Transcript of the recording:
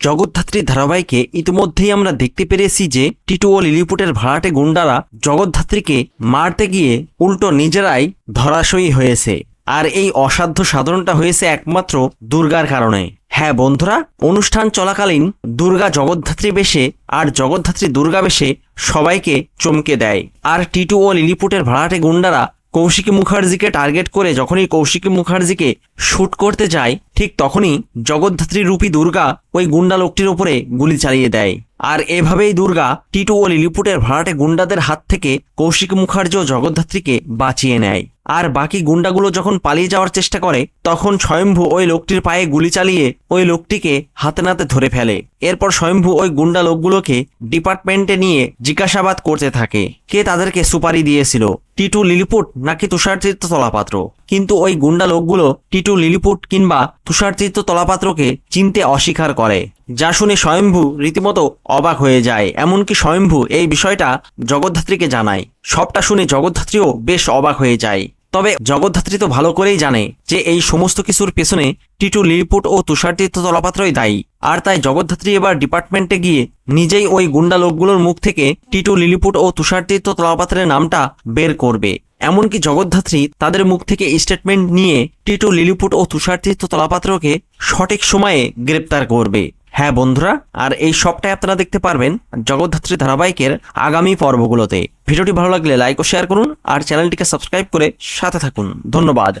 জগদ্ধাত্রী ধারাবাহিকে ইতিমধ্যেই আমরা দেখতে পেরেছি যে টিটু ও লিলিপুটের ভাড়াটে গুন্ডারা জগদ্ধাত্রীকে মারতে গিয়ে উল্টো নিজেরাই ধরাশয়ী হয়েছে। আর এই অসাধ্য সাধনটা হয়েছে একমাত্র দুর্গার কারণে। হ্যাঁ বন্ধুরা, অনুষ্ঠান চলাকালীন দুর্গা জগদ্ধাত্রী বেশে আর জগদ্ধাত্রী দুর্গা বেশে সবাইকে চমকে দেয়। আর টিটু ও লিলিপুটের ভাড়াটে গুন্ডারা কৌশিকী মুখার্জিকে টার্গেট করে যখনই কৌশিকী মুখার্জিকে শ্যুট করতে যায়, ঠিক তখনই জগদ্ধাত্রী রূপী দুর্গা ওই গুন্ডা লোকটির ওপরে গুলি চালিয়ে দেয়। আর এভাবেই দুর্গা টিটু ও লিলিপুটের ভাড়াটে গুন্ডাদের হাত থেকে কৌশিক মুখার্জি ও জগদ্ধাত্রীকে বাঁচিয়ে নেয়। আর বাকি গুন্ডাগুলো যখন পালিয়ে যাওয়ার চেষ্টা করে, তখন স্বয়ম্ভু ওই লোকটির পায়ে গুলি চালিয়ে ওই লোকটিকে হাতে নাতে ধরে ফেলে। এরপর স্বয়ম্ভু ওই গুন্ডা লোকগুলোকে ডিপার্টমেন্টে নিয়ে জিজ্ঞাসাবাদ করতে থাকে। কে তাদেরকে সুপারি দিয়েছিল? টিটু লিলিপুট নাকি তুষারচিত্ত তলাপাত্র? কিন্তু ওই গুন্ডা লোকগুলো টিটু লিলিপুট কিংবা তুষারচিত্ত তলাপাত্রকে চিনতে অস্বীকার করে। যা শুনে স্বয়ম্ভু রীতিমতো অবাক হয়ে যায়। এমনকি স্বয়ম্ভু এই বিষয়টা জগদ্ধাত্রীকে জানায়। সবটা শুনে জগদ্ধাত্রীও বেশ অবাক হয়ে যায়। তবে জগদ্ধাত্রী তো ভালো করেই জানে যে এই সমস্ত কিছুর পেছনে টিটু লিলিপুট ও তুষারতীর্থ তলাপাত্রই দায়ী। আর তাই জগদ্ধাত্রী এবার ডিপার্টমেন্টে গিয়ে নিজেই ওই গুন্ডা লোকগুলোর মুখ থেকে টিটু লিলিপুট ও তুষারতীর্থ তলাপাত্রের নামটা বের করবে। এমনকি জগদ্ধাত্রী তাদের মুখ থেকে স্টেটমেন্ট নিয়ে টিটু লিলিপুট ও তুষারতীর্থ তলাপাত্রকে সঠিক সময়ে গ্রেপ্তার করবে। হ্যাঁ বন্ধুরা, আর এই সবটাই আপনারা দেখতে পারবেন জগদ্ধাত্রী ধারাবাহিকের আগামী পর্বগুলোতে। ভিডিওটি ভালো লাগলে লাইক ও শেয়ার করুন, আর চ্যানেলটিকে সাবস্ক্রাইব করে সাথে থাকুন। ধন্যবাদ।